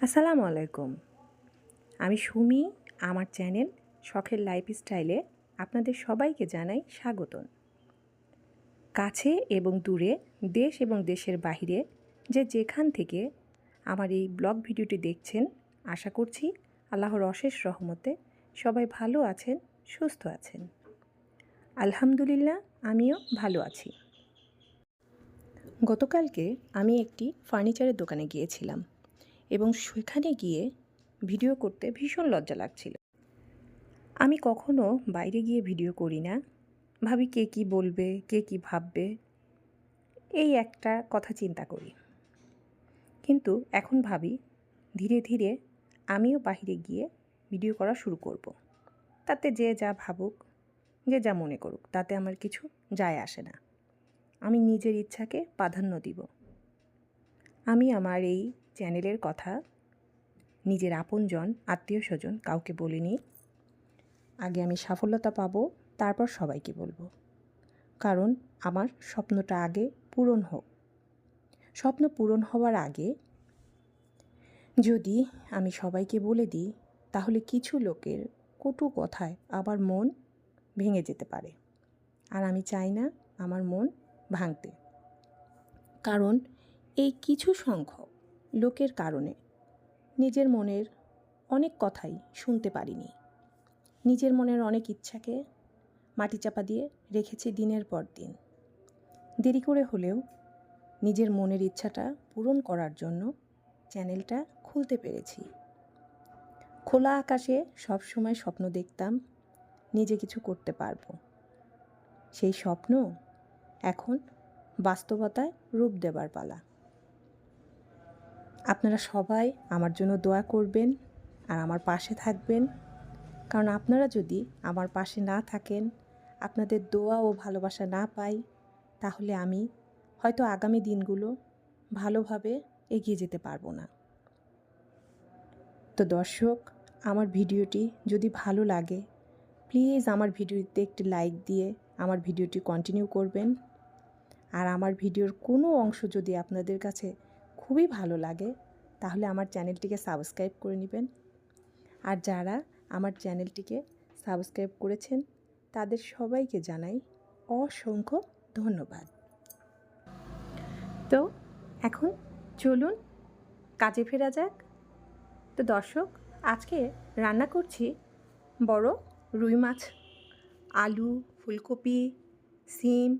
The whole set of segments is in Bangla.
আসসালামু আলাইকুম। আমি সুমি, আমার চ্যানেল শখের লাইফস্টাইলে আপনাদের সবাইকে জানাই স্বাগতম। কাছে এবং দূরে, দেশ এবং দেশের বাহিরে যে যেখান থেকে আমার এই ব্লগ ভিডিওটি দেখছেন, আশা করছি আল্লাহর অশেষ রহমতে সবাই ভালো আছেন, সুস্থ আছেন। আলহামদুলিল্লাহ, আমিও ভালো আছি। গতকালকে আমি একটি ফার্নিচারের দোকানে গিয়েছিলাম। এবং সেখানে গিয়ে ভিডিও করতে ভীষণ লজ্জা লাগছিল। আমি কখনো বাইরে গিয়ে ভিডিও করি না। ভাবি কে কি বলবে, কে কি ভাববে, এই একটা কথা চিন্তা করি। কিন্তু এখন ভাবি, ধীরে ধীরে আমিও বাইরে গিয়ে ভিডিও করা শুরু করব। তাতে যে যা ভাবুক, যে যা মনে করুক, তাতে আমার কিছু যায় আসে না। আমি নিজের ইচ্ছাকে প্রাধান্য দিব। আমি আমার এই চ্যানেলের কথা, নিজের আপনজন আত্মীয় স্বজন কাউকে বলিনি। আগে আমি সাফল্যতা পাবো, তারপর সবাইকে বলব। কারণ আমার স্বপ্নটা আগে পূরণ হোক। স্বপ্ন পূরণ হওয়ার আগে যদি আমি সবাইকে বলে দিই, তাহলে কিছু লোকের কটু কথায় আবার মন ভেঙে যেতে পারে। আর আমি চাই না আমার মন ভাঙতে। কারণ এই কিছু সংখ্যক লোকের কারণে। নিজের মনের অনেক কথাই শুনতে পারিনি। নিজের মনের অনেক ইচ্ছাকে মাটি চাপা দিয়ে রেখেছি দিনের পর দিন। দেরি করে হলেও নিজের মনের ইচ্ছাটা পূরণ করার জন্য চ্যানেলটা খুলতে পেরেছি। খোলা আকাশে সবসময় স্বপ্ন দেখতাম নিজে কিছু করতে পারব। সেই স্বপ্ন এখন বাস্তবতায় রূপ দেবার পালা। আপনারা সবাই আমার জন্য দোয়া করবেন আর আমার পাশে থাকবেন। কারণ আপনারা যদি আমার পাশে না থাকেন, আপনাদের দোয়া ও ভালোবাসা না পাই, তাহলে আমি হয়তো আগামী দিনগুলো ভালোভাবে এগিয়ে যেতে পারব না। তো দর্শক, আমার ভিডিওটি যদি ভালো লাগে, প্লিজ আমার ভিডিওতে একটি লাইক দিয়ে আমার ভিডিওটি কন্টিনিউ করবেন। আর আমার ভিডিওর কোনো অংশ যদি আপনাদের কাছে খুবই ভালো লাগে, তাহলে আমার চ্যানেলটিকে সাবস্ক্রাইব করে নেবেন। আর যারা আমার চ্যানেলটিকে সাবস্ক্রাইব করেছেন, তাদের সবাইকে জানাই অসংখ্য ধন্যবাদ। তো এখন চলুন কাজে ফেরা যাক। তো দর্শক, আজকে রান্না করছি বড় রুই মাছ, আলু, ফুলকপি, সিম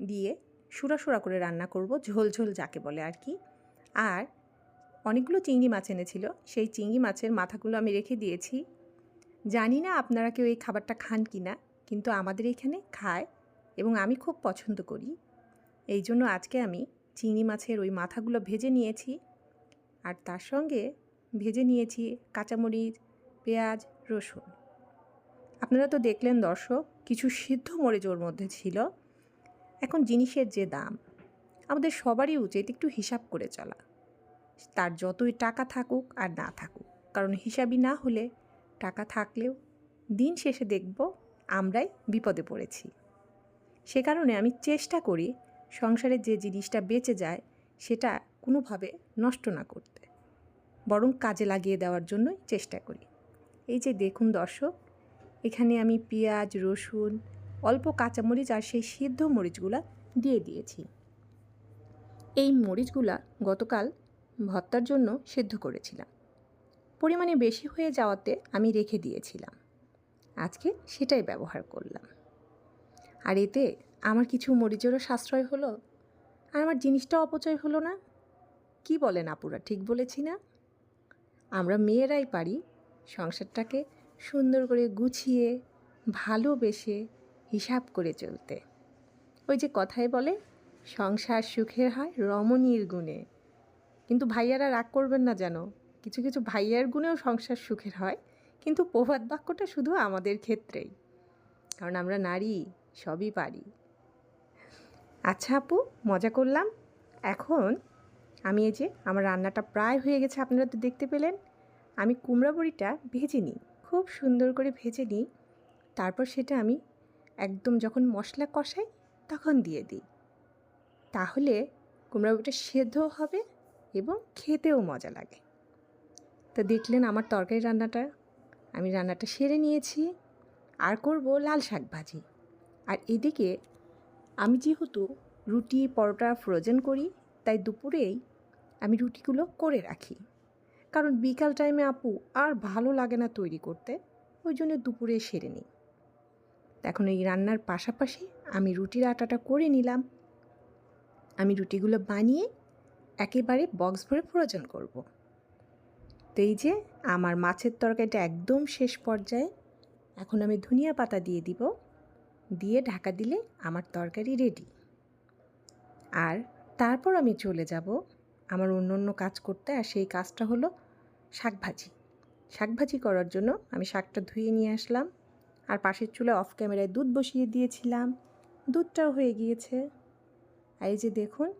দিয়ে সুরা সুরা করে রান্না করব, ঝোল ঝোল যাকে বলে আর কি। আর অনেকগুলো চিংড়ি মাছ এনেছিল, সেই চিংড়ি মাছের মাথাগুলো আমি রেখে দিয়েছি। জানি না আপনারা কেউ এই খাবারটা খান কি না, কিন্তু আমাদের এখানে খায় এবং আমি খুব পছন্দ করি। এই জন্য আজকে আমি চিংড়ি মাছের ওই মাথাগুলো ভেজে নিয়েছি। আর তার সঙ্গে ভেজে নিয়েছি কাঁচামরিচ, পেঁয়াজ, রসুন। আপনারা তো দেখলেন দর্শক, কিছু সিদ্ধ মরিচ ওর মধ্যে ছিল। এখন জিনিসের যে দাম, আমাদের সবারই উচিত একটু হিসাব করে চলা। তার যতই টাকা থাকুক আর না থাকুক, কারণ হিসাবই না হলে টাকা থাকলেও দিন শেষে দেখব আমরাই বিপদে পড়েছি। সে কারণে আমি চেষ্টা করি সংসারে যে জিনিসটা বেঁচে যায় সেটা কোনোভাবে নষ্ট না করতে। বরং কাজে লাগিয়ে দেওয়ার জন্যই চেষ্টা করি। এই যে দেখুন দর্শক, এখানে আমি পেঁয়াজ, রসুন অল্প কাঁচামরিচ আর সেই সিদ্ধ মরিচগুলা দিয়ে দিয়েছি। এই মরিচগুলা গতকাল ভর্তার জন্য সেদ্ধ করেছিলাম। পরিমাণে বেশি হয়ে যাওয়াতে আমি রেখে দিয়েছিলাম। আজকে সেটাই ব্যবহার করলাম। আর এতে আমার কিছু মরিচেরও সাশ্রয় হলো, আর আমার জিনিসটাও অপচয় হলো না। কি বলেন আপুরা, ঠিক বলেছি না? আমরা মেয়েরাই পারি সংসারটাকে সুন্দর করে গুছিয়ে, ভালোবেসে হিসাব করে চলতে। ওই যে কথায় বলে, সংসার সুখের হয় রমণীর গুণে। কিন্তু ভাইয়ারা রাগ করবেন না যেন। কিছু কিছু ভাইয়ার গুণেও সংসার সুখের হয়, কিন্তু প্রভাত বাক্যটা শুধু আমাদের ক্ষেত্রেই। কারণ আমরা নারী, সবই পারি। আচ্ছা আপু, মজা করলাম। এখন আমি এই যে আমার রান্নাটা প্রায় হয়ে গেছে, আপনারা তো দেখতে পেলেন। আমি কুমড়া বড়িটা ভেজে নিই। খুব সুন্দর করে ভেজে নিই। তারপর সেটা আমি একদম যখন মশলা কষাই, তখন দিয়ে দিই। তাহলে কুমড়া বড়িটা সেদ্ধও হবে এবং খেতেও মজা লাগে। তো দেখলেন আমার তরকারি রান্নাটা, আমি রান্নাটা সেরে নিয়েছি। আর করব লাল শাক ভাজি। আর এদিকে আমি যেহেতু রুটি, পরোটা ফ্রোজেন করি, তাই দুপুরেই আমি রুটিগুলো করে রাখি। কারণ বিকাল টাইমে আপু আর ভালো লাগে না তৈরি করতে, ওই জন্য দুপুরে সেরে নিই। এখন এই রান্নার পাশাপাশি আমি রুটির আটাটা করে নিলাম। আমি রুটিগুলো বানিয়ে একেবারে বক্স ভরে প্রয়োজন করব। তো এই যে আমার মাছের তরকারিটা একদম শেষ পর্যায়ে, এখন আমি ধনিয়া পাতা দিয়ে দিব। দিয়ে ঢাকা দিলে আমার তরকারি রেডি আর তারপর আমি চলে যাব আমার অন্য অন্য কাজ করতে। আর সেই কাজটা হলো শাকভাজি। শাকভাজি করার জন্য আমি শাকটা ধুয়ে নিয়ে আসলাম। আর পাশের চুলে অফ ক্যামেরায় দুধ বসিয়ে দিয়েছিলাম। দুধটাও হয়ে গিয়েছে। আর এই যে দেখুন,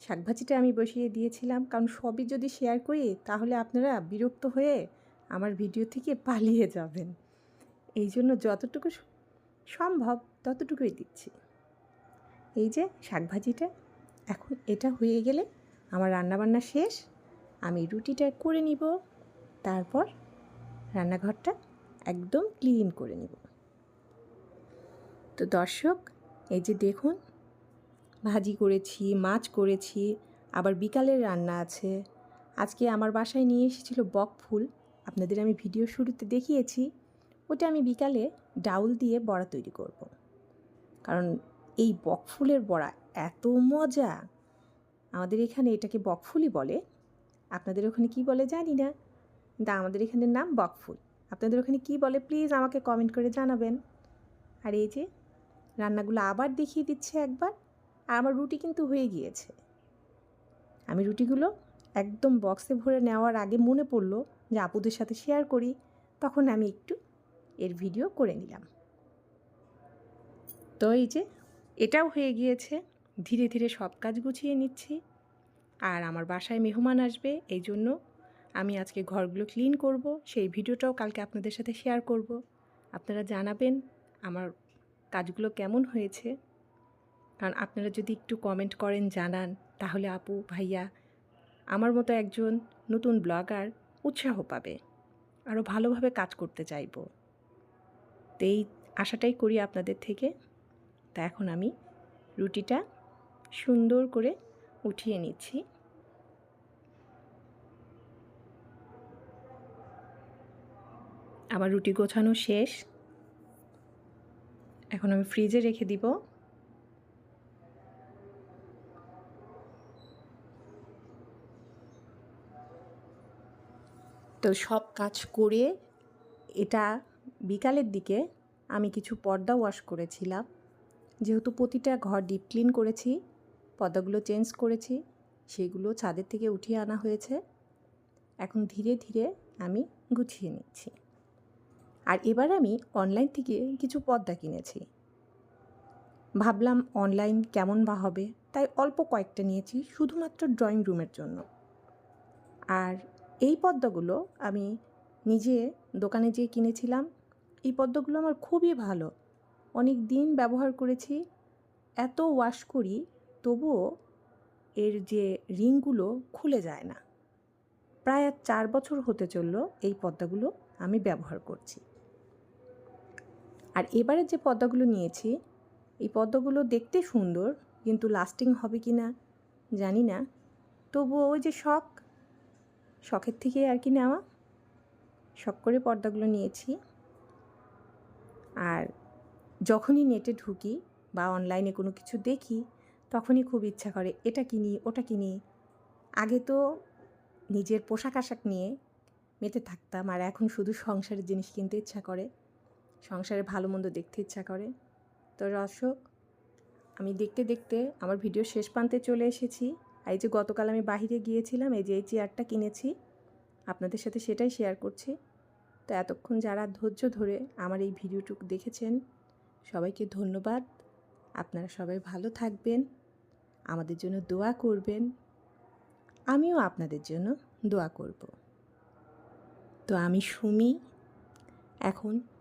শাকভাজিটা আমি বসিয়ে দিয়েছিলাম। কারণ সবই যদি শেয়ার করি, তাহলে আপনারা বিরক্ত হয়ে আমার ভিডিও থেকে পালিয়ে যাবেন। এই জন্য যতটুকু সম্ভব ততটুকুই দিচ্ছি। এই যে শাকভাজিটা, এখন এটা হয়ে গেলে আমার রান্নাবান্না শেষ। আমি রুটিটা করে নিব। তারপর রান্নাঘরটা একদম ক্লিন করে নিব। তো দর্শক, এই যে দেখুন, ভাজি করেছি, মাছ করেছি, আবার বিকালের রান্না আছে। আজকে আমার বাসায় নিয়ে এসেছিল বক ফুল। আপনাদের আমি ভিডিও শুরুতে দেখিয়েছি। ওটা আমি বিকালে ডাউল দিয়ে বড়া তৈরি করব। কারণ এই বকফুলের বড়া এত মজা। আমাদের এখানে এটাকে বকফুলই বলে। আপনাদের ওখানে কি বলে জানি না। কিন্তু আমাদের এখানের নাম বকফুল আপনাদের ওখানে কি বলে? প্লিজ আমাকে কমেন্ট করে জানাবেন। আর এই যে, রান্নাগুলো আবার দেখিয়ে দিচ্ছে একবার। আর আমার রুটি কিন্তু হয়ে গিয়েছে। আমি রুটিগুলো একদম বক্সে ভরে নেওয়ার আগে মনে পড়ল যে আপুদের সাথে শেয়ার করি। তখন আমি একটু এর ভিডিও করে নিলাম। তো এই যে, এটাও হয়ে গিয়েছে। ধীরে ধীরে সব কাজ গুছিয়ে নিচ্ছি। আর আমার বাসায় মেহমান আসবে এই জন্য আমি আজকে ঘরগুলো ক্লিন করব, সেই ভিডিওটাও কালকে আপনাদের সাথে শেয়ার করব। আপনারা জানাবেন আমার কাজগুলো কেমন হয়েছে। কারণ আপনারা যদি একটু কমেন্ট করেন, জানান, তাহলে আপু, ভাইয়া আমার মতো একজন নতুন ব্লগার উৎসাহ পাবে। আরও ভালোভাবে কাজ করতে চাইব। তো এই আশাটাই করি আপনাদের থেকে। তা এখন আমি রুটিটা সুন্দর করে উঠিয়ে নিচ্ছি। আমার রুটি গোছানো শেষ। এখন আমি ফ্রিজে রেখে দিব। তো সব কাজ করে এটা বিকালের দিকে আমি কিছু পর্দা ওয়াশ করেছিলাম। যেহেতু প্রতিটা ঘর ডিপ ক্লিন করেছি, পর্দাগুলো চেঞ্জ করেছি, সেগুলো ছাদের থেকে উঠিয়ে আনা হয়েছে। এখন ধীরে ধীরে আমি গুছিয়ে নিচ্ছি। আর এবার আমি অনলাইন থেকে কিছু পর্দা কিনেছি। ভাবলাম অনলাইন কেমন বা হবে, তাই অল্প কয়েকটা নিয়েছি শুধুমাত্র ড্রয়িং রুমের জন্য। আর এই পদ্মাগুলো আমি নিজে দোকানে যেয়ে কিনেছিলাম। এই পদ্মগুলো আমার খুবই ভালো। অনেক দিন ব্যবহার করেছি, এত ওয়াশ করি, তবুও এর যে রিংগুলো খুলে যায় না। প্রায় চার বছর হতে চলল এই পদ্মাগুলো আমি ব্যবহার করছি। আর এবারে যে পদ্মাগুলো নিয়েছি, এই পদ্মাগুলো দেখতে সুন্দর, কিন্তু লাস্টিং হবে কি না জানি না। তবুও ওই যে শখ, শখের থেকে আর কি নেওয়া। শখ করে পর্দাগুলো নিয়েছি। আর যখনই নেটে ঢুকি বা অনলাইনে কোনো কিছু দেখি, তখনই খুব ইচ্ছা করে, এটা কিনি, ওটা কিনি। আগে তো নিজের পোশাক আশাক নিয়ে মেতে থাকতাম, আর এখন শুধু সংসারের জিনিস কিনতে ইচ্ছা করে। সংসারে ভালো মন্দ দেখতে ইচ্ছা করে। তো দর্শক, আমি দেখতে দেখতে আমার ভিডিও শেষ প্রান্তে চলে এসেছি। আর এই যে গতকাল আমি বাহিরে গিয়েছিলাম, এই যে এই চেয়ারটা কিনেছি, আপনাদের সাথে সেটাই শেয়ার করছি। তো এতক্ষণ যারা ধৈর্য ধরে আমার এই ভিডিওটুকু দেখেছেন, সবাইকে ধন্যবাদ। আপনারা সবাই ভালো থাকবেন, আমাদের জন্য দোয়া করবেন, আমিও আপনাদের জন্য দোয়া করব। তো আমি সুমি, এখন